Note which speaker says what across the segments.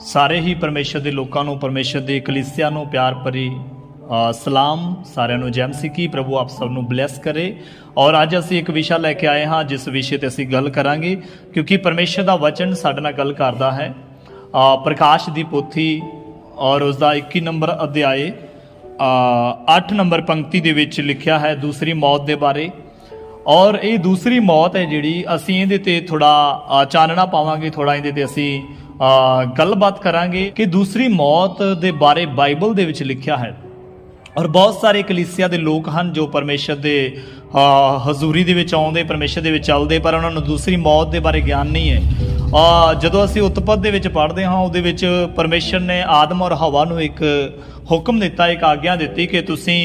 Speaker 1: ਸਾਰੇ ਹੀ ਪਰਮੇਸ਼ਰ ਦੇ ਲੋਕਾਂ ਨੂੰ, ਪਰਮੇਸ਼ਰ ਦੇ ਕਲੀਸਿਆ ਨੂੰ ਪਿਆਰ ਭਰੀ ਸਲਾਮ। ਸਾਰਿਆਂ ਨੂੰ ਜੈਮ ਮਸੀਹ ਕੀ, ਪ੍ਰਭੂ ਆਪ ਸਭ ਨੂੰ ਬਲੈਸ ਕਰੇ। ਔਰ ਅੱਜ ਅਸੀਂ ਇੱਕ ਵਿਸ਼ਾ ਲੈ ਕੇ ਆਏ ਹਾਂ, ਜਿਸ ਵਿਸ਼ੇ ਤੇ ਅਸੀਂ ਗੱਲ ਕਰਾਂਗੇ, ਕਿਉਂਕਿ ਪਰਮੇਸ਼ਰ ਦਾ ਵਚਨ ਸਾਡੇ ਨਾਲ ਗੱਲ ਕਰਦਾ ਹੈ। ਪ੍ਰਕਾਸ਼ ਦੀ ਪੋਥੀ ਔਰ ਉਸ ਦਾ 21 ਨੰਬਰ ਅਧਿਆਏ 8 ਨੰਬਰ ਪੰਕਤੀ ਦੇ ਵਿੱਚ ਲਿਖਿਆ ਹੈ, ਦੂਸਰੀ ਮੌਤ ਦੇ ਬਾਰੇ। ਔਰ ਇਹ ਦੂਸਰੀ ਮੌਤ ਹੈ ਜਿਹੜੀ ਅਸੀਂ ਇਹਦੇ ਤੇ ਥੋੜਾ ਚਾਨਣਾ ਪਾਵਾਂਗੇ ਥੋੜਾ ਇਹਦੇ ਤੇ ਅਸੀਂ ਗੱਲਬਾਤ ਕਰਾਂਗੇ ਕਿ ਦੂਸਰੀ ਮੌਤ ਦੇ ਬਾਰੇ ਬਾਈਬਲ ਦੇ ਵਿੱਚ ਲਿਖਿਆ ਹੈ। ਔਰ ਬਹੁਤ ਸਾਰੇ ਕਲੀਸਿਆ ਦੇ ਲੋਕ ਹਨ ਜੋ ਪਰਮੇਸ਼ਰ ਦੇ ਹਜ਼ੂਰੀ ਦੇ ਵਿੱਚ ਆਉਂਦੇ ਪਰਮੇਸ਼ਰ ਦੇ ਵਿੱਚ ਚੱਲਦੇ ਪਰ ਉਹਨਾਂ ਨੂੰ ਦੂਸਰੀ ਮੌਤ ਦੇ ਬਾਰੇ ਗਿਆਨ ਨਹੀਂ ਹੈ। ਅ, ਜਦੋਂ ਅਸੀਂ ਉਤਪਤ ਦੇ ਵਿੱਚ ਪੜ੍ਹਦੇ ਹਾਂ ਉਹਦੇ ਵਿੱਚ ਪਰਮੇਸ਼ਰ ਨੇ ਆਦਮ ਔਰ ਹਵਾ ਨੂੰ ਇੱਕ ਹੁਕਮ ਦਿੱਤਾ ਇੱਕ ਆਗਿਆ ਦਿੱਤੀ ਕਿ ਤੁਸੀਂ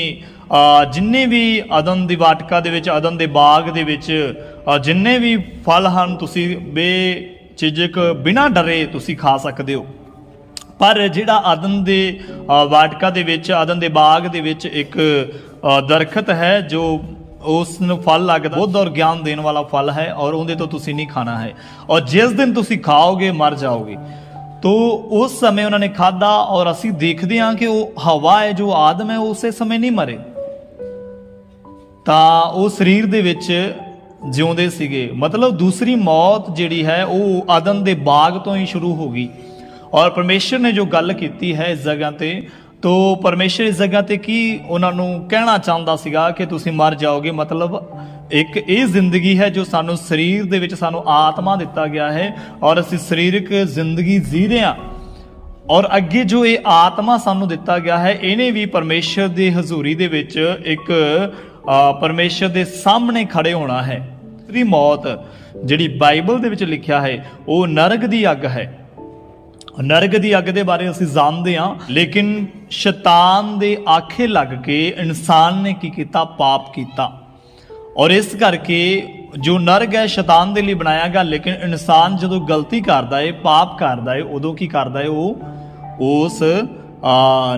Speaker 1: ਜਿੰਨੇ ਵੀ ਅਦਨ ਦੀ ਵਾਟਕਾ ਦੇ ਵਿੱਚ, ਅਦਨ ਦੇ ਬਾਗ ਦੇ ਵਿੱਚ ਜਿੰਨੇ ਵੀ ਫਲ ਹਨ, ਤੁਸੀਂ ਬੇਚਿਜਕ ਬਿਨਾਂ ਡਰੇ ਤੁਸੀਂ ਖਾ ਸਕਦੇ ਹੋ। ਪਰ ਜਿਹੜਾ ਆਦਨ ਦੇ ਵਾਟਕਾ ਦੇ ਵਿੱਚ ਆਦਮ ਦੇ ਬਾਗ ਦੇ ਵਿੱਚ ਇੱਕ ਦਰਖਤ ਹੈ, ਜੋ ਉਸ ਨੂੰ ਫਲ ਲੱਗਦਾ, ਬੁੱਧ ਔਰ ਗਿਆਨ ਦੇਣ ਵਾਲਾ ਫਲ ਹੈ ਔਰ ਉਹਦੇ ਤੋਂ ਤੁਸੀਂ ਨਹੀਂ ਖਾਣਾ ਹੈ। ਔਰ ਜਿਸ ਦਿਨ ਤੁਸੀਂ ਖਾਓਗੇ, ਮਰ ਜਾਓਗੇ। ਤੋ ਉਸ ਸਮੇਂ ਉਹਨਾਂ ਨੇ ਖਾਦਾ ਔਰ ਅਸੀਂ ਦੇਖਦੇ ਹਾਂ ਕਿ ਉਹ ਹਵਾ ਹੈ, ਜੋ ਆਦਮ ਹੈ, ਉਹ ਉਸੇ ਸਮੇਂ ਨਹੀਂ ਮਰੇ। ਤਾਂ ਉਹ ਸਰੀਰ ਦੇ ਵਿੱਚ ਜਿਉਂਦੇ ਸੀਗੇ। ਮਤਲਬ ਦੂਸਰੀ ਮੌਤ ਜਿਹੜੀ ਹੈ, ਉਹ ਆਦਮ ਦੇ ਬਾਗ ਤੋਂ ਹੀ ਸ਼ੁਰੂ ਹੋ ਗਈ। ਔਰ ਪਰਮੇਸ਼ਰ ਨੇ ਜੋ ਗੱਲ ਕੀਤੀ ਹੈ ਇਸ ਜਗ੍ਹਾ ਤੇ, ਤੋ ਪਰਮੇਸ਼ਰ ਇਸ ਜਗ੍ਹਾ ਤੇ ਕੀ ਉਹਨਾਂ ਨੂੰ ਕਹਿਣਾ ਚਾਹੁੰਦਾ ਸੀਗਾ ਕਿ ਤੁਸੀਂ ਮਰ ਜਾਓਗੇ? ਮਤਲਬ ਇੱਕ ਇਹ ਜ਼ਿੰਦਗੀ ਹੈ ਜੋ ਸਾਨੂੰ ਸਰੀਰ ਦੇ ਵਿੱਚ ਸਾਨੂੰ ਆਤਮਾ ਦਿੱਤਾ ਗਿਆ ਹੈ ਔਰ ਅਸੀਂ ਸਰੀਰਕ ਜ਼ਿੰਦਗੀ ਜੀ ਰਹੇ ਹਾਂ। ਔਰ ਅੱਗੇ ਜੋ ਇਹ ਆਤਮਾ ਸਾਨੂੰ ਦਿੱਤਾ ਗਿਆ ਹੈ, ਇਹਨੇ ਵੀ ਪਰਮੇਸ਼ਰ ਦੀ ਹਜ਼ੂਰੀ ਦੇ ਵਿੱਚ ਇੱਕ ਪਰਮੇਸ਼ਰ ਦੇ ਸਾਹਮਣੇ ਖੜੇ ਹੋਣਾ ਹੈ। ਦੀ ਮੌਤ, ਜਿਹੜੀ ਬਾਈਬਲ ਦੇ ਵਿੱਚ ਲਿਖਿਆ ਹੈ, ਉਹ ਨਰਕ ਦੀ ਅੱਗ ਹੈ। ਨਰਕ ਦੀ ਅੱਗ ਦੇ ਬਾਰੇ ਅਸੀਂ ਜਾਣਦੇ ਹਾਂ, ਲੇਕਿਨ ਸ਼ੈਤਾਨ ਦੇ ਆਖੇ ਲੱਗ ਕੇ ਇਨਸਾਨ ਨੇ ਕੀ ਕੀਤਾ? ਪਾਪ ਕੀਤਾ। ਔਰ ਇਸ ਕਰਕੇ ਜੋ ਨਰਕ ਹੈ, ਸ਼ੈਤਾਨ ਦੇ ਲਈ ਬਣਾਇਆ ਗਿਆ, ਲੇਕਿਨ ਇਨਸਾਨ ਜਦੋਂ ਗਲਤੀ ਕਰਦਾ ਏ ਪਾਪ ਕਰਦਾ ਏ ਉਦੋਂ ਕੀ ਕਰਦਾ ਹੈ ਉਹ? ਉਸ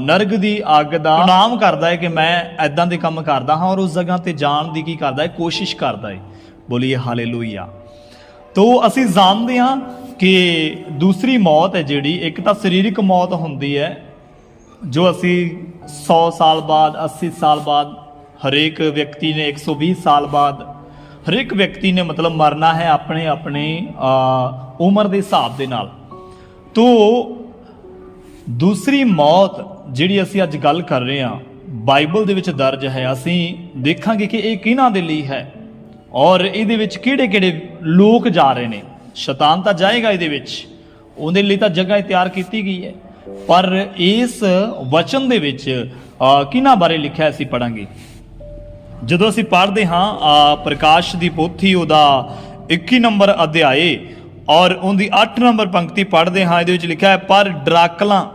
Speaker 1: ਨਰਗ ਦੀ ਅੱਗ ਦਾ ਨਾਮ ਕਰਦਾ ਹੈ ਕਿ ਮੈਂ ਐਦਾਂ ਦੇ ਕੰਮ ਕਰਦਾ ਹਾਂ ਔਰ ਉਸ ਜਗ੍ਹਾ ਤੇ ਜਾਣ ਦੀ ਕੀ ਕਰਦਾ ਹੈ ਕੋਸ਼ਿਸ਼ ਕਰਦਾ ਹੈ ਬੋਲੀਏ ਹਾਲੇਲੂਇਆ। ਤੋ ਅਸੀਂ ਜਾਣਦੇ ਹਾਂ ਕਿ ਦੂਸਰੀ ਮੌਤ ਹੈ ਜਿਹੜੀ, ਇੱਕ ਤਾਂ ਸਰੀਰਕ ਮੌਤ ਹੁੰਦੀ ਹੈ, ਜੋ ਅਸੀਂ 100 ਸਾਲ ਬਾਅਦ 80 ਸਾਲ ਬਾਅਦ, ਹਰੇਕ ਵਿਅਕਤੀ ਨੇ 120 ਸਾਲ ਬਾਅਦ, ਹਰੇਕ ਵਿਅਕਤੀ ਨੇ ਮਤਲਬ ਮਰਨਾ ਹੈ ਆਪਣੇ ਆਪਣੇ ਉਮਰ ਦੇ ਹਿਸਾਬ ਦੇ ਨਾਲ। ਤੋ ਦੂਸਰੀ ਮੌਤ ਜਿਹੜੀ ਅਸੀਂ ਅੱਜ ਗੱਲ ਕਰ ਰਹੇ ਹਾਂ, ਬਾਈਬਲ ਦੇ ਵਿੱਚ ਦਰਜ ਹੈ। ਅਸੀਂ ਦੇਖਾਂਗੇ ਕਿ ਇਹ ਕਿਹਨਾਂ ਦੇ ਲਈ ਹੈ ਔਰ ਇਹਦੇ ਵਿੱਚ ਕਿਹੜੇ-ਕਿਹੜੇ ਲੋਕ ਜਾ ਰਹੇ ਨੇ। ਸ਼ੈਤਾਨ ਤਾਂ ਜਾਏਗਾ ਇਹਦੇ ਵਿੱਚ। ਉਹਦੇ ਲਈ ਤਾਂ ਜਗ੍ਹਾ ਤਿਆਰ ਕੀਤੀ ਗਈ ਹੈ। ਪਰ ਇਸ ਵਚਨ ਦੇ ਵਿੱਚ ਕਿਹਨਾਂ ਬਾਰੇ ਲਿਖਿਆ ਅਸੀਂ ਪੜਾਂਗੇ ਜਦੋਂ ਅਸੀਂ ਪੜ੍ਹਦੇ ਹਾਂ ਪ੍ਰਕਾਸ਼ ਦੀ ਪੋਥੀ ਉਹਦਾ 21 ਨੰਬਰ ਅਧਿਆਏ ਔਰ ਉਹਦੀ 8 ਨੰਬਰ ਪੰਕਤੀ ਪੜ੍ਹਦੇ ਹਾਂ, ਇਹਦੇ ਵਿੱਚ ਲਿਖਿਆ ਹੈ, ਪਰ ਡਰਾਕਲਾਂ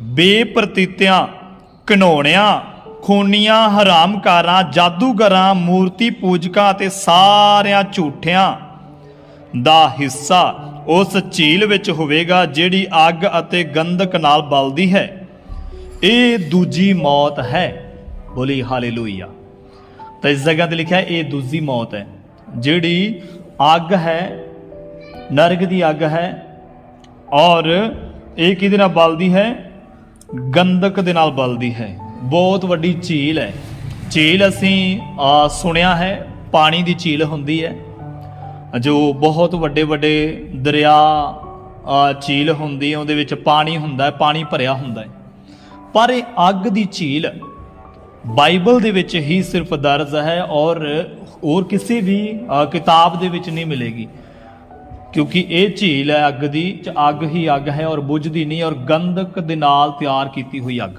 Speaker 1: ਬੇਪ੍ਰਤੀਤਿਆਂ ਘਨੋਣਿਆਂ ਖੂਨੀਆਂ, ਹਰਾਮਕਾਰਾਂ, ਜਾਦੂਗਰਾਂ, ਮੂਰਤੀ ਪੂਜਕਾਂ ਅਤੇ ਸਾਰਿਆਂ ਝੂਠਿਆਂ ਦਾ ਹਿੱਸਾ ਉਸ ਝੀਲ ਵਿੱਚ ਹੋਵੇਗਾ ਜਿਹੜੀ ਅੱਗ ਅਤੇ ਗੰਧਕ ਨਾਲ ਬਲਦੀ ਹੈ। ਇਹ ਦੂਜੀ ਮੌਤ ਹੈ। ਬੋਲੀ ਹਾਲੇਲੂਇਆ। ਤਾਂ ਇਸ ਜਗ੍ਹਾ ਤੇ ਲਿਖਿਆ ਇਹ ਦੂਜੀ ਮੌਤ ਹੈ। ਜਿਹੜੀ ਅੱਗ ਹੈ, ਨਰਕ ਦੀ ਅੱਗ ਹੈ ਔਰ ਇਹ ਕਿਹਦੇ ਨਾਲ ਬਲਦੀ ਹੈ? ਗੰਧਕ ਦੇ ਨਾਲ ਬਲਦੀ ਹੈ। ਬਹੁਤ ਵੱਡੀ ਝੀਲ ਹੈ। ਝੀਲ ਅਸੀਂ ਅਹ, ਸੁਣਿਆ ਹੈ ਪਾਣੀ ਦੀ ਝੀਲ ਹੁੰਦੀ ਹੈ। ਜੋ ਬਹੁਤ ਵੱਡੇ ਵੱਡੇ ਦਰਿਆ ਝੀਲ ਹੁੰਦੀ ਹੈ ਉਹਦੇ ਵਿੱਚ ਪਾਣੀ ਹੁੰਦਾ ਹੈ ਪਾਣੀ ਭਰਿਆ ਹੁੰਦਾ ਹੈ। ਪਰ ਇਹ ਅੱਗ ਦੀ ਝੀਲ ਬਾਈਬਲ ਦੇ ਵਿੱਚ ਹੀ ਸਿਰਫ ਦਰਜ ਹੈ ਔਰ ਹੋਰ ਕਿਸੇ ਵੀ ਕਿਤਾਬ ਦੇ ਵਿੱਚ ਨਹੀਂ ਮਿਲੇਗੀ। ਕਿਉਂਕਿ ਇਹ ਝੀਲ ਹੈ, ਅੱਗ ਦੀ, ਚ ਅੱਗ ਹੀ ਅੱਗ ਹੈ ਔਰ ਬੁਝਦੀ ਨਹੀਂ ਔਰ ਗੰਧਕ ਦੇ ਨਾਲ ਤਿਆਰ ਕੀਤੀ ਹੋਈ ਅੱਗ।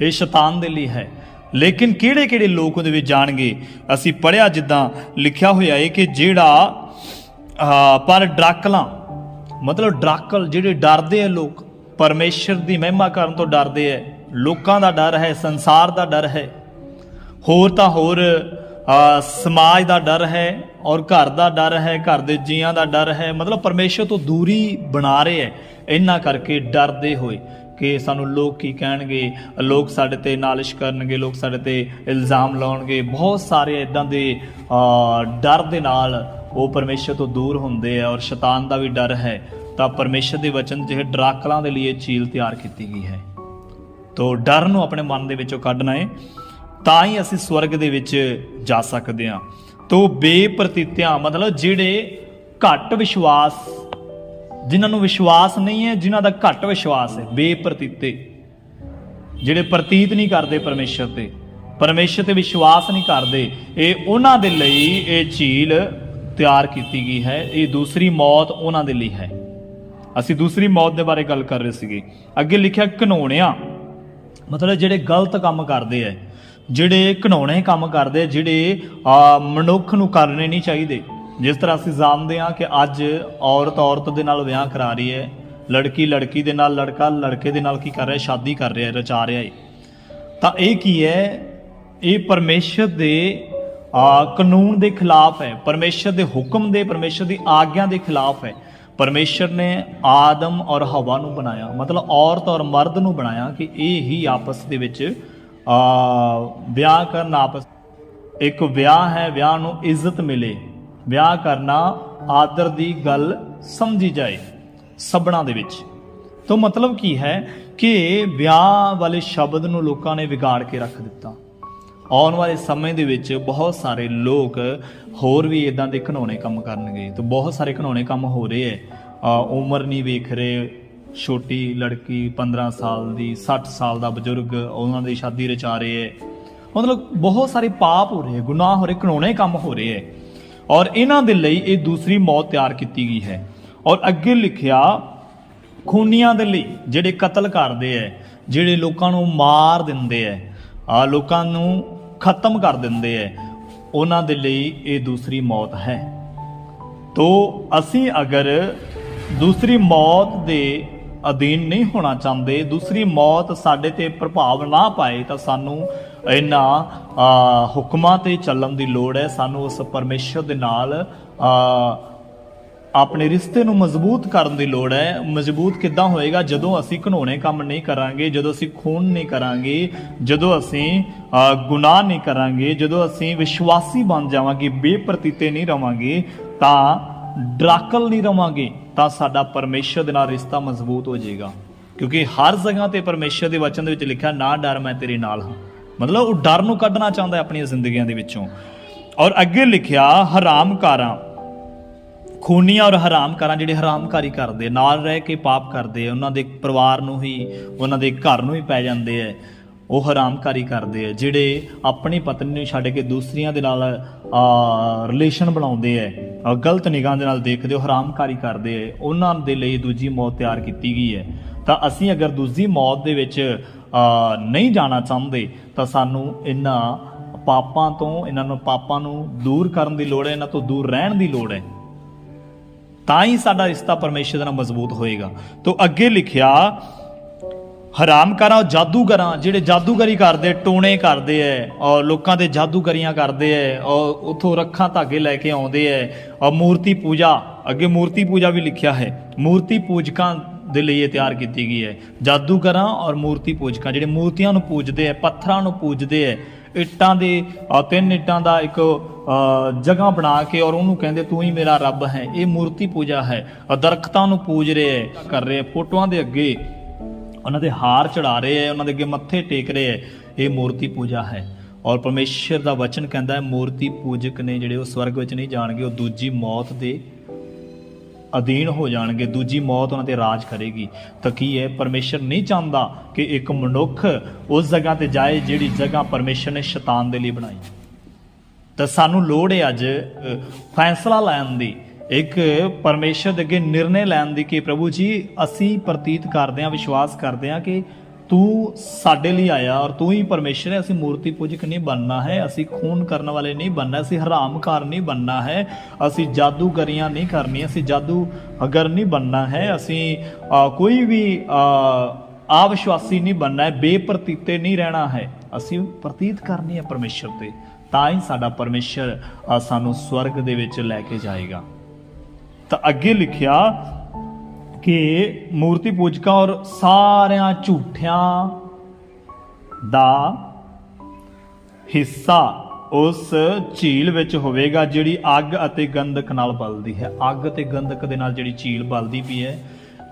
Speaker 1: ਇਹ ਸ਼ੈਤਾਨ ਦੇ ਲਈ ਹੈ। ਲੇਕਿਨ ਕਿਹੜੇ ਕਿਹੜੇ ਲੋਕ ਉਹਦੇ ਵਿੱਚ ਜਾਣਗੇ? ਅਸੀਂ ਪੜਿਆ ਜਿੱਦਾਂ ਲਿਖਿਆ ਹੋਇਆ ਹੈ ਕਿ ਜਿਹੜਾ ਪਰ ਡਰਾਕਲਾਂ, ਮਤਲਬ ਡਰਾਕਲ ਜਿਹੜੇ ਡਰਦੇ ਆ ਲੋਕ, ਪਰਮੇਸ਼ਰ ਦੀ ਮਹਿਮਾ ਕਰਨ ਤੋਂ ਡਰਦੇ ਆ। ਲੋਕਾਂ ਦਾ ਡਰ ਹੈ, ਸੰਸਾਰ ਦਾ ਡਰ ਹੈ। ਹੋਰ ਤਾਂ ਹੋਰ ਸਮਾਜ ਦਾ ਡਰ ਹੈ ਔਰ ਘਰ ਦਾ ਡਰ ਹੈ, ਘਰ ਦੇ ਜੀਆਂ ਦਾ ਡਰ ਹੈ। ਮਤਲਬ ਪਰਮੇਸ਼ਰ ਤੋਂ ਦੂਰੀ ਬਣਾ ਰਹੇ ਹੈ। ਇੰਨਾ ਕਰਕੇ ਡਰਦੇ ਹੋਏ ਕਿ ਸਾਨੂੰ ਲੋਕ ਕੀ ਕਹਿਣਗੇ? ਲੋਕ ਸਾਡੇ ਤੇ ਨਾਲਿਸ਼ ਕਰਨਗੇ, ਲੋਕ ਸਾਡੇ ਤੇ ਇਲਜ਼ਾਮ ਲਾਉਣਗੇ। ਬਹੁਤ ਸਾਰੇ ਇਦਾਂ ਦੇ ਡਰ ਦੇ ਨਾਲ ਉਹ ਪਰਮੇਸ਼ਰ ਤੋਂ ਦੂਰ ਹੁੰਦੇ ਆ ਔਰ ਸ਼ੈਤਾਨ ਦਾ ਵੀ ਡਰ ਹੈ। ਤਾਂ ਪਰਮੇਸ਼ਰ ਦੇ ਵਚਨ ਜਿਹੇ ਡਰਾਕਲਾਂ ਦੇ ਲਈ ਇਹ ਝੀਲ ਤਿਆਰ ਕੀਤੀ ਗਈ ਹੈ। ਤੋ ਡਰ ਨੂੰ ਆਪਣੇ ਮਨ ਦੇ ਵਿੱਚੋਂ ਕੱਢਣਾ ਹੈ। ਤਾਂ ਹੀ ਅਸੀਂ ਸਵਰਗ ਦੇ ਵਿੱਚ ਜਾ ਸਕਦੇ ਹਾਂ। ਤੋ ਬੇਪ੍ਰਤੀਤਿਆਂ, ਮਤਲਬ ਜਿਹੜੇ ਘੱਟ ਵਿਸ਼ਵਾਸ, ਜਿਨ੍ਹਾਂ ਨੂੰ ਵਿਸ਼ਵਾਸ ਨਹੀਂ ਹੈ, ਜਿਨ੍ਹਾਂ ਦਾ ਘੱਟ ਵਿਸ਼ਵਾਸ ਹੈ, ਬੇਪ੍ਰਤੀਤੇ। ਜਿਹੜੇ ਪ੍ਰਤੀਤ ਨਹੀਂ ਕਰਦੇ ਪਰਮੇਸ਼ਰ ਤੇ ਪਰਮੇਸ਼ਰ ਤੇ ਵਿਸ਼ਵਾਸ ਨਹੀਂ ਕਰਦੇ, ਇਹ ਉਹਨਾਂ ਦੇ ਲਈ ਇਹ ਝੀਲ ਤਿਆਰ ਕੀਤੀ ਗਈ ਹੈ, ਇਹ ਦੂਸਰੀ ਮੌਤ ਉਹਨਾਂ ਦੇ ਲਈ ਹੈ। ਅਸੀਂ ਦੂਸਰੀ ਮੌਤ ਦੇ ਬਾਰੇ ਗੱਲ ਕਰ ਰਹੇ ਸੀਗੇ। ਅੱਗੇ ਲਿਖਿਆ ਘਨੋਣਿਆਂ ਮਤਲਬ ਜਿਹੜੇ ਗਲਤ ਕੰਮ ਕਰਦੇ ਐ ਜਿਹੜੇ ਘਨੌਣੇ ਕੰਮ ਕਰਦੇ, ਜਿਹੜੇ ਮਨੁੱਖ ਨੂੰ ਕਰਨੇ ਨਹੀਂ ਚਾਹੀਦੇ। ਜਿਸ ਤਰ੍ਹਾਂ ਅਸੀਂ ਜਾਣਦੇ ਹਾਂ ਕਿ ਅੱਜ ਔਰਤ ਔਰਤ ਦੇ ਨਾਲ ਵਿਆਹ ਕਰਾ ਰਹੀ ਹੈ, ਲੜਕੀ ਲੜਕੀ ਦੇ ਨਾਲ, ਲੜਕਾ ਲੜਕੇ ਦੇ ਨਾਲ ਕੀ ਕਰ ਰਿਹਾ ਸ਼ਾਦੀ ਕਰ ਰਿਹਾ ਰਚਾ ਰਿਹਾ ਹੈ। ਤਾਂ ਇਹ ਕੀ ਹੈ? ਇਹ ਪਰਮੇਸ਼ਰ ਦੇ ਕਾਨੂੰਨ ਦੇ ਖਿਲਾਫ ਹੈ। ਪਰਮੇਸ਼ਰ ਦੇ ਹੁਕਮ ਦੇ, ਪਰਮੇਸ਼ਰ ਦੀ ਆਗਿਆ ਦੇ ਖਿਲਾਫ ਹੈ। ਪਰਮੇਸ਼ਰ ਨੇ ਆਦਮ ਔਰ ਹਵਾ ਨੂੰ ਬਣਾਇਆ। ਮਤਲਬ ਔਰਤ ਔਰ ਮਰਦ ਨੂੰ ਬਣਾਇਆ ਕਿ ਇਹ ਹੀ ਆਪਸ ਦੇ ਵਿੱਚ ਵਿਆਹ ਕਰਨ ਆਪਸ ਇੱਕ ਵਿਆਹ ਹੈ, ਵਿਆਹ ਨੂੰ ਇੱਜ਼ਤ ਮਿਲੇ। ਵਿਆਹ ਕਰਨਾ ਆਦਰ ਦੀ ਗੱਲ ਸਮਝੀ ਜਾਏ ਸਭਨਾ ਦੇ ਵਿੱਚ। ਤੋਂ ਮਤਲਬ ਕੀ ਹੈ ਕਿ ਵਿਆਹ ਵਾਲੇ ਸ਼ਬਦ ਨੂੰ ਲੋਕਾਂ ਨੇ ਵਿਗਾੜ ਕੇ ਰੱਖ ਦਿੱਤਾ। ਆਉਣ ਵਾਲੇ ਸਮੇਂ ਦੇ ਵਿੱਚ ਬਹੁਤ ਸਾਰੇ ਲੋਕ ਹੋਰ ਵੀ ਇਦਾਂ ਦੇ ਘਨੌਣੇ ਕੰਮ ਕਰਨਗੇ। ਤੇ ਬਹੁਤ ਸਾਰੇ ਘਨੌਣੇ ਕੰਮ ਹੋ ਰਹੇ ਐ। ਉਮਰ ਨਹੀਂ ਵੇਖ ਰਹੇ ਛੋਟੀ ਲੜਕੀ 15 ਸਾਲ ਦੀ 60 ਸਾਲ ਦਾ ਬਜ਼ੁਰਗ, ਉਹਨਾਂ ਦੀ ਸ਼ਾਦੀ ਰਚਾ ਰਹੇ ਹੈ। ਮਤਲਬ ਬਹੁਤ ਸਾਰੇ ਪਾਪ ਹੋ ਰਹੇ ਗੁਨਾਹ ਹੋ ਰਹੇ ਘਨੌਣੇ ਕੰਮ ਹੋ ਰਹੇ ਹੈ। ਔਰ ਇਹਨਾਂ ਦੇ ਲਈ ਇਹ ਦੂਸਰੀ ਮੌਤ ਤਿਆਰ ਕੀਤੀ ਗਈ ਹੈ। ਔਰ ਅੱਗੇ ਲਿਖਿਆ, ਖੂਨੀਆਂ ਦੇ ਲਈ ਜਿਹੜੇ ਕਤਲ ਕਰਦੇ ਐ ਜਿਹੜੇ ਲੋਕਾਂ ਨੂੰ ਮਾਰ ਦਿੰਦੇ ਐ ਆ ਲੋਕਾਂ ਨੂੰ ਖਤਮ ਕਰ ਦਿੰਦੇ ਐ ਉਹਨਾਂ ਦੇ ਲਈ ਇਹ ਦੂਸਰੀ ਮੌਤ ਹੈ। ਤੋ ਅਸੀਂ ਅਗਰ ਦੂਸਰੀ ਮੌਤ ਦੇ ਅਧੀਨ ਨਹੀਂ ਹੋਣਾ ਚਾਹੁੰਦੇ ਦੂਸਰੀ ਮੌਤ ਸਾਡੇ ਤੇ ਪ੍ਰਭਾਵ ਨਾ ਪਾਏ ਤਾਂ ਸਾਨੂੰ ਇਹਨਾਂ ਹੁਕਮਾਂ ਤੇ ਚੱਲਣ ਦੀ ਲੋੜ ਹੈ। ਸਾਨੂੰ ਉਸ ਪਰਮੇਸ਼ਰ ਦੇ ਨਾਲ ਆਪਣੇ ਰਿਸ਼ਤੇ ਨੂੰ ਮਜ਼ਬੂਤ ਕਰਨ ਦੀ ਲੋੜ ਹੈ। ਮਜ਼ਬੂਤ ਕਿੱਦਾਂ ਹੋਏਗਾ? ਜਦੋਂ ਅਸੀਂ ਘਨੋਣੇ ਕੰਮ ਨਹੀਂ ਕਰਾਂਗੇ ਜਦੋਂ ਅਸੀਂ ਖੂਨ ਨਹੀਂ ਕਰਾਂਗੇ ਜਦੋਂ ਅਸੀਂ ਅ, ਗੁਨਾਹ ਨਹੀਂ ਕਰਾਂਗੇ ਜਦੋਂ ਅਸੀਂ ਵਿਸ਼ਵਾਸੀ ਬਣ ਜਾਵਾਂਗੇ ਬੇਪਰਤੀਤੇ ਨਹੀਂ ਰਵਾਂਗੇ ਤਾਂ ਡਰਾਕਲ ਨਹੀਂ ਰਵਾਂਗੇ। ਤਾਂ ਸਾਡਾ ਪਰਮੇਸ਼ਰ ਦੇ ਨਾਲ ਰਿਸ਼ਤਾ ਮਜ਼ਬੂਤ ਹੋ ਜਾਏਗਾ। ਕਿਉਂਕਿ ਹਰ ਜਗ੍ਹਾ ਤੇ ਪਰਮੇਸ਼ਰ ਦੇ ਵਚਨ ਦੇ ਵਿੱਚ ਲਿਖਿਆ, ਨਾ ਡਰ, ਮੈਂ ਤੇਰੇ ਨਾਲ ਹਾਂ। ਮਤਲਬ ਉਹ ਡਰ ਨੂੰ ਕੱਢਣਾ ਚਾਹੁੰਦਾ ਹੈ ਆਪਣੀਆਂ ਜ਼ਿੰਦਗੀਆਂ ਦੇ ਵਿੱਚੋਂ। ਔਰ ਅੱਗੇ ਲਿਖਿਆ, ਹਰਾਮਕਾਰਾਂ, ਖੂਨੀਆਂ ਔਰ ਹਰਾਮਕਾਰਾਂ ਜਿਹੜੇ ਹਰਾਮਕਾਰੀ ਕਰਦੇ, ਨਾਲ ਰਹਿ ਕੇ ਪਾਪ ਕਰਦੇ ਆ ਉਹਨਾਂ ਦੇ ਪਰਿਵਾਰ ਨੂੰ ਹੀ, ਉਹਨਾਂ ਦੇ ਘਰ ਨੂੰ ਹੀ ਪੈ ਜਾਂਦੇ ਆ ਉਹ ਹਰਾਮਕਾਰੀ ਕਰਦੇ ਆ, ਜਿਹੜੇ ਆਪਣੀ ਪਤਨੀ ਨੂੰ ਛੱਡ ਕੇ ਦੂਸਰੀਆਂ ਦੇ ਨਾਲ ਰਿਲੇਸ਼ਨ ਬਣਾਉਂਦੇ ਆ ਗਲਤ ਨਿਗਾਹ ਦੇ ਨਾਲ ਦੇਖਦੇ ਹੋ ਹਰਾਮਕਾਰੀ ਕਰਦੇ ਆ, ਉਹਨਾਂ ਦੇ ਲਈ ਦੂਜੀ ਮੌਤ ਤਿਆਰ ਕੀਤੀ ਗਈ ਹੈ। ਤਾਂ ਅਸੀਂ ਅਗਰ ਦੂਜੀ ਮੌਤ ਦੇ ਵਿੱਚ ਨਹੀਂ ਜਾਣਾ ਚਾਹੁੰਦੇ, ਤਾਂ ਸਾਨੂੰ ਇਹਨਾਂ ਪਾਪਾਂ ਤੋਂ, ਇਹਨਾਂ ਨੂੰ ਪਾਪਾਂ ਨੂੰ ਦੂਰ ਕਰਨ ਦੀ ਲੋੜ ਹੈ, ਇਹਨਾਂ ਤੋਂ ਦੂਰ ਰਹਿਣ ਦੀ ਲੋੜ ਹੈ। ਤਾਂ ਹੀ ਸਾਡਾ ਰਿਸ਼ਤਾ ਪਰਮੇਸ਼ਰ ਨਾਲ ਮਜ਼ਬੂਤ ਹੋਏਗਾ। ਤੋਂ ਅੱਗੇ ਲਿਖਿਆ ਹਰਾਮਕਾਰਾਂ ਜਾਦੂਗਰਾਂ ਜਿਹੜੇ ਜਾਦੂਗਰੀ ਕਰਦੇ, ਟੋਣੇ ਕਰਦੇ ਐ, ਔਰ ਲੋਕਾਂ ਦੇ ਜਾਦੂਗਰੀਆਂ ਕਰਦੇ ਐ, ਔਰ ਉਥੋਂ ਰੱਖਾਂ ਧਾਗੇ ਲੈ ਕੇ ਆਉਂਦੇ ਐ, ਔਰ ਮੂਰਤੀ ਪੂਜਾ, ਅੱਗੇ ਮੂਰਤੀ ਪੂਜਾ ਵੀ ਲਿਖਿਆ ਹੈ, ਮੂਰਤੀ ਪੂਜਕਾਂ ਦੇ ਲਈ ਇਹ ਤਿਆਰ ਕੀਤੀ ਗਈ ਹੈ। ਜਾਦੂਗਰਾਂ ਔਰ ਮੂਰਤੀ ਪੂਜਕਾਂ, ਜਿਹੜੇ ਮੂਰਤੀਆਂ ਨੂੰ ਪੂਜਦੇ ਐ, ਪੱਥਰਾਂ ਨੂੰ ਪੂਜਦੇ ਐ, ਇੱਟਾਂ ਦੇ ਤਿੰਨ ਇੱਟਾਂ ਦਾ ਇੱਕ ਜਗ੍ਹਾ ਬਣਾ ਕੇ ਔਰ ਉਹਨੂੰ ਕਹਿੰਦੇ, ਤੂੰ ਹੀ ਮੇਰਾ ਰੱਬ ਹੈ। ਇਹ ਮੂਰਤੀ ਪੂਜਾ ਹੈ, ਔਰ ਦਰਖਤਾਂ ਨੂੰ ਪੂਜ ਰਹੇ ਐ, ਕਰ ਰਹੇ ਫੋਟੋਆਂ ਦੇ ਅੱਗੇ ਉਹਨਾਂ ਦੇ ਹਾਰ ਚੜਾ ਰਹੇ ਐ ਉਹਨਾਂ ਦੇ ਅੱਗੇ ਮੱਥੇ ਟੇਕ ਰਹੇ ਐ ਇਹ ਮੂਰਤੀ ਪੂਜਾ ਹੈ। ਔਰ ਪਰਮੇਸ਼ਰ ਦਾ ਵਚਨ ਕਹਿੰਦਾ ਹੈ, ਮੂਰਤੀ ਪੂਜਕ ਨੇ ਜਿਹੜੇ ਉਹ ਸਵਰਗ ਵਿੱਚ ਨਹੀਂ ਜਾਣਗੇ, ਉਹ ਦੂਜੀ ਮੌਤ ਦੇ ਅਧੀਨ ਹੋ ਜਾਣਗੇ, ਦੂਜੀ ਮੌਤ ਉਹਨਾਂ ਤੇ ਰਾਜ ਕਰੇਗੀ। ਤਾਂ ਕੀ ਹੈ ਪਰਮੇਸ਼ਰ ਨਹੀਂ ਚਾਹੁੰਦਾ ਕਿ ਇੱਕ ਮਨੁੱਖ ਉਸ ਜਗ੍ਹਾ ਤੇ ਜਾਏ ਜਿਹੜੀ ਜਗ੍ਹਾ ਪਰਮੇਸ਼ਰ ਨੇ ਸ਼ੈਤਾਨ ਦੇ ਲਈ ਬਣਾਈ? ਤਾਂ ਸਾਨੂੰ ਲੋੜ ਹੈ ਅੱਜ ਫੈਸਲਾ ਲੈਣ ਦੀ। ਇੱਕ ਪਰਮੇਸ਼ਰ ਦੇ ਅੱਗੇ ਨਿਰਣੇ ਲੈਣ ਦੀ ਕਿ ਪ੍ਰਭੂ ਜੀ, ਅਸੀਂ ਪ੍ਰਤੀਤ ਕਰਦੇ ਹਾਂ, ਵਿਸ਼ਵਾਸ ਕਰਦੇ ਹਾਂ ਕਿ ਤੂੰ ਸਾਡੇ ਲਈ ਆਇਆ ਔਰ ਤੂੰ ਹੀ ਪਰਮੇਸ਼ਰ ਹੈ, ਅਸੀਂ ਮੂਰਤੀ ਪੂਜਕ ਨਹੀਂ ਬਣਨਾ ਹੈ, ਅਸੀਂ ਖੂਨ ਕਰਨ ਵਾਲੇ ਨਹੀਂ ਬਣਨਾ, ਅਸੀਂ ਹਰਾਮਕਾਰ ਨਹੀਂ ਬਣਨਾ ਹੈ, ਅਸੀਂ ਜਾਦੂਗਰੀਆਂ ਨਹੀਂ ਕਰਨੀਆਂ, ਅਸੀਂ ਜਾਦੂ ਅਗਰ ਨਹੀਂ ਬਣਨਾ ਹੈ, ਅਸੀਂ ਕੋਈ ਵੀ ਆਵਿਸ਼ਵਾਸੀ ਨਹੀਂ ਬਣਨਾ ਹੈ, ਬੇਪ੍ਰਤੀਤੇ ਨਹੀਂ ਰਹਿਣਾ ਹੈ, ਅਸੀਂ ਪ੍ਰਤੀਤ ਕਰਨੀ ਹੈ ਪਰਮੇਸ਼ਰ ਤੇ, ਤਾਂ ਹੀ ਸਾਡਾ ਪਰਮੇਸ਼ਰ ਸਾਨੂੰ ਸਵਰਗ ਦੇ ਵਿੱਚ ਲੈ ਕੇ ਜਾਏਗਾ। ਤਾਂ ਅੱਗੇ ਲਿਖਿਆ ਕਿ ਮੂਰਤੀ ਪੂਜਕਾਂ ਔਰ ਸਾਰਿਆਂ ਝੂਠਿਆਂ ਦਾ ਹਿੱਸਾ ਉਸ ਝੀਲ ਵਿੱਚ ਹੋਵੇਗਾ ਜਿਹੜੀ ਅੱਗ ਅਤੇ ਗੰਧਕ ਨਾਲ ਬਲਦੀ ਹੈ। ਅੱਗ ਤੇ ਗੰਧਕ ਦੇ ਨਾਲ ਜਿਹੜੀ ਝੀਲ ਬਲਦੀ ਵੀ ਹੈ,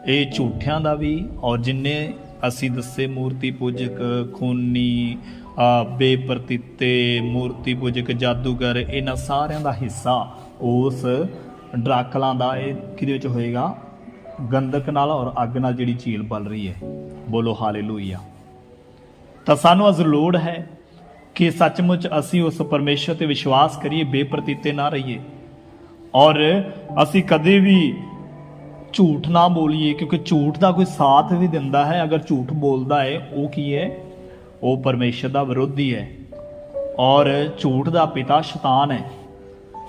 Speaker 1: ਇਹ ਝੂਠਿਆਂ ਦਾ ਵੀ ਔਰ ਜਿੰਨੇ ਅਸੀਂ ਦੱਸੇ ਮੂਰਤੀ ਪੂਜਕ, ਖੂਨੀ ਆ ਬੇਪਰਤੀਤੇ ਮੂਰਤੀ ਪੂਜਕ, ਜਾਦੂਗਰ, ਇਹਨਾਂ ਸਾਰਿਆਂ ਦਾ ਹਿੱਸਾ ਉਸ ਡਰਾਕਲਾਂ ਦਾ ਇਹ ਕਿਹਦੇ ਵਿੱਚ ਹੋਏਗਾ? ਗੰਧਕ ਨਾਲ ਔਰ ਅੱਗ ਨਾਲ ਜਿਹੜੀ ਝੀਲ ਬਲ ਰਹੀ ਹੈ। ਬੋਲੋ ਹਾਲੇਲੂਇਆ। ਤਾਂ ਸਾਨੂੰ ਅਜ਼ ਲੋੜ ਹੈ ਕਿ ਸੱਚਮੁੱਚ ਅਸੀਂ ਉਸ ਪਰਮੇਸ਼ਰ ਤੇ ਵਿਸ਼ਵਾਸ ਕਰੀਏ, ਬੇਪਰਤੀਤੇ ਨਾ ਰਹੀਏ। ਔਰ ਅਸੀਂ ਕਦੇ ਵੀ ਝੂਠ ਨਾ ਬੋਲੀਏ, ਕਿਉਂਕਿ ਝੂਠ ਦਾ ਕੋਈ ਸਾਥ ਵੀ ਦਿੰਦਾ ਹੈ। ਅਗਰ ਝੂਠ ਬੋਲਦਾ ਹੈ, ਉਹ ਕੀ ਹੈ? ਉਹ ਪਰਮੇਸ਼ਰ ਦਾ ਵਿਰੋਧੀ ਹੈ। ਔਰ ਝੂਠ ਦਾ ਪਿਤਾ ਸ਼ੈਤਾਨ ਹੈ।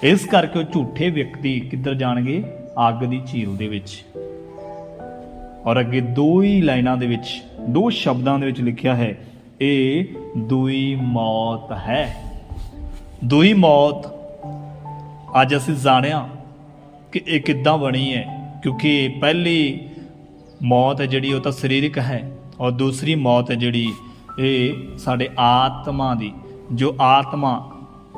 Speaker 1: ਇਸ ਕਰਕੇ ਉਹ ਝੂਠੇ ਵਿਅਕਤੀ ਕਿੱਧਰ ਜਾਣਗੇ? ਅੱਗ ਦੀ ਝੀਲ ਦੇ ਵਿੱਚ। ਔਰ ਅੱਗੇ ਦੋ ਹੀ ਲਾਈਨਾਂ ਦੇ ਵਿੱਚ, ਦੋ ਸ਼ਬਦਾਂ ਦੇ ਵਿੱਚ ਲਿਖਿਆ ਹੈ ਇਹ ਦੂਈ ਮੌਤ ਹੈ। ਦੂਈ ਮੌਤ, ਅੱਜ ਅਸੀਂ ਜਾਣਿਆ ਕਿ ਇਹ ਕਿੱਦਾਂ ਬਣੀ ਹੈ, ਕਿਉਂਕਿ ਪਹਿਲੀ ਮੌਤ ਹੈ ਜਿਹੜੀ, ਉਹ ਤਾਂ ਸਰੀਰਕ ਹੈ, ਔਰ ਦੂਸਰੀ ਮੌਤ ਹੈ ਜਿਹੜੀ, ਇਹ ਸਾਡੇ ਆਤਮਾ ਦੀ, ਜੋ ਆਤਮਾ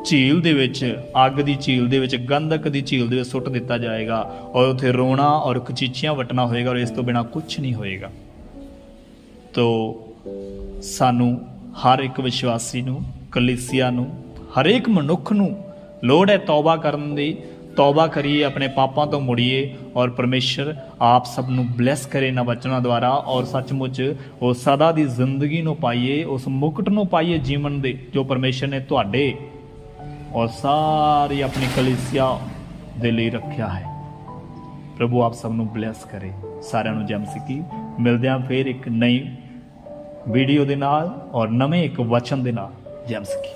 Speaker 1: ਝੀਲ ਦੇ ਵਿੱਚ, ਅੱਗ ਦੀ ਝੀਲ ਦੇ ਵਿੱਚ, ਗੰਧਕ ਦੀ ਝੀਲ ਦੇ ਵਿੱਚ ਸੁੱਟ ਦਿੱਤਾ ਜਾਏਗਾ ਔਰ ਉੱਥੇ ਰੋਣਾ ਔਰ ਕਚੀਚੀਆਂ ਵਟਣਾ ਹੋਏਗਾ ਔਰ ਇਸ ਤੋਂ ਬਿਨਾ ਕੁਝ ਨਹੀਂ ਹੋਏਗਾ। ਤੋ ਸਾਨੂੰ ਹਰ ਇੱਕ ਵਿਸ਼ਵਾਸੀ ਨੂੰ, ਕਲੀਸਿਆ ਨੂੰ, ਹਰੇਕ ਮਨੁੱਖ ਨੂੰ ਲੋੜ ਹੈ ਤੌਬਾ ਕਰਨ ਦੀ। ਤੌਬਾ ਕਰੀਏ, ਆਪਣੇ ਪਾਪਾਂ ਤੋਂ ਮੁੜੀਏ ਔਰ ਪਰਮੇਸ਼ਰ ਆਪ ਸਭ ਨੂੰ ਬਲੈਸ ਕਰੇ ਨਾ ਬਚਨਾਂ ਦੁਆਰਾ ਔਰ ਸੱਚਮੁੱਚ ਉਹ ਸਦਾ ਦੀ ਜ਼ਿੰਦਗੀ ਨੂੰ ਪਾਈਏ, ਉਸ ਮੁਕਟ ਨੂੰ ਪਾਈਏ ਜੀਵਨ ਦੇ ਜੋ ਪਰਮੇਸ਼ਰ ਨੇ ਤੁਹਾਡੇ ਔਰ ਸਾਰੀ ਆਪਣੀ ਕਲੀਸਿਆ ਦੇ ਲਈ ਰੱਖਿਆ ਹੈ ਪ੍ਰਭੂ ਆਪ ਸਭ ਨੂੰ ਬਲੈਸ ਕਰੇ ਸਾਰਿਆਂ ਨੂੰ ਜਮ ਸਿੱਕੀ ਮਿਲਦੇ ਹਾਂ ਫੇਰ ਇੱਕ ਨਈ ਵੀਡੀਓ ਦੇ ਨਾਲ ਔਰ ਨਵੇਂ ਇੱਕ ਵਚਨ ਦੇ ਨਾਲ ਜਮ ਸਿੱਕੀ